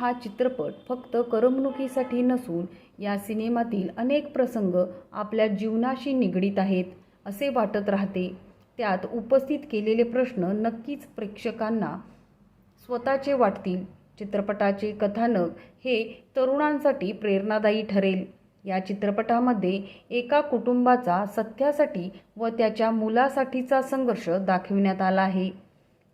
हा चित्रपट फक्त करमणुकीसाठी नसून या सिनेमातील अनेक प्रसंग आपल्या जीवनाशी निगडीत आहेत असे वाटत राहते. त्यात उपस्थित केलेले प्रश्न नक्कीच प्रेक्षकांना स्वतःचे वाटतील. चित्रपटाचे कथानक हे तरुणांसाठी प्रेरणादायी ठरेल. या चित्रपटामध्ये एका कुटुंबाचा सत्यासाठी व त्याच्या मुलासाठीचा संघर्ष दाखविण्यात आला आहे.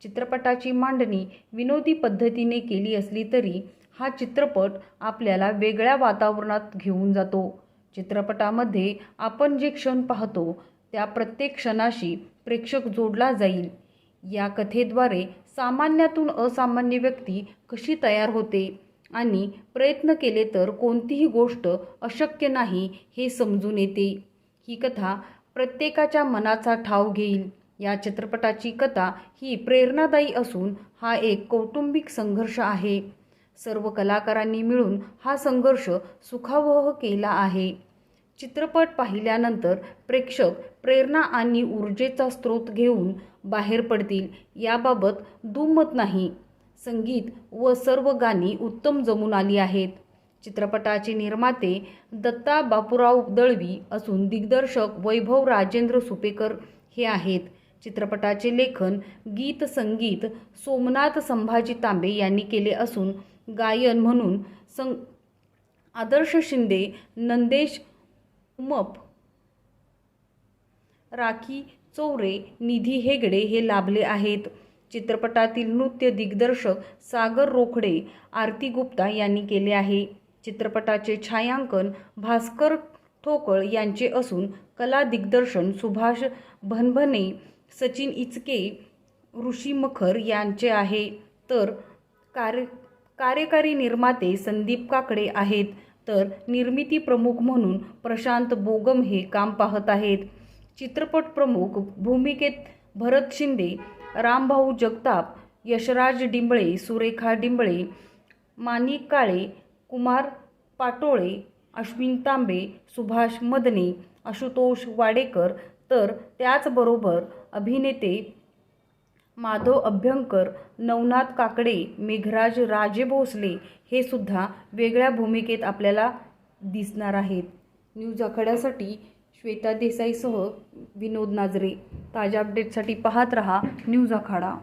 चित्रपटाची मांडणी विनोदी पद्धतीने केली असली तरी हा चित्रपट आपल्याला वेगळ्या वातावरणात घेऊन जातो. चित्रपटामध्ये आपण जे क्षण पाहतो त्या प्रत्येक क्षणाशी प्रेक्षक जोडला जाईल. या कथेद्वारे सामान्यातून असामान्य व्यक्ती कशी तयार होते आणि प्रयत्न केले तर कोणतीही गोष्ट अशक्य नाही हे समजून येते. ही कथा प्रत्येकाच्या मनाचा ठाव घेईल. या चित्रपटाची कथा ही प्रेरणादायी असून हा एक कौटुंबिक संघर्ष आहे. सर्व कलाकारांनी मिळून हा संघर्ष सुखावह केला आहे. चित्रपट पाहिल्यानंतर प्रेक्षक प्रेरणा आणि ऊर्जेचा स्रोत घेऊन बाहेर पडतील याबाबत दुमत नाही. संगीत व सर्व गाणी उत्तम जमून आली आहेत. चित्रपटाचे निर्माते दत्ता बापूराव दळवी असून दिग्दर्शक वैभव राजेंद्र सुपेकर हे आहेत. चित्रपटाचे लेखन गीत संगीत सोमनाथ संभाजी तांबे यांनी केले असून गायन म्हणून सं आदर्श शिंदे नंदेश उमप राखी चौरे निधी हेगडे हे लाभले आहेत. चित्रपटातील नृत्य दिग्दर्शक सागर रोखडे आरती गुप्ता यांनी केले आहे. चित्रपटाचे छायांकन भास्कर ठोकळ यांचे असून कला दिग्दर्शन सुभाष भनभने सचिन इचके ऋषी मखर यांचे आहे. तर कार्य कार्यकारी निर्माते संदीप काकडे आहेत. तर निर्मिती प्रमुख म्हणून प्रशांत बोगम हे काम पाहत आहेत. चित्रपट प्रमुख भूमिकेत भरत शिंदे रामभाऊ जगताप यशराज डिंबळे सुरेखा डिंबळे मानिक काळे कुमार पाटोळे अश्विन तांबे सुभाष मदने आशुतोष वाडेकर. तर त्याचबरोबर अभिनेते माधव अभ्यंकर नवनाथ काकडे मेघराज राजे भोसले हे सुद्धा वेगळ्या भूमिकेत आपल्याला दिसणार आहेत. न्यूज आखाड्यासाठी श्वेता देसाईसह विनोद नाजरे. ताज्या अपडेटसाठी पाहत रहा न्यूज आखाडा.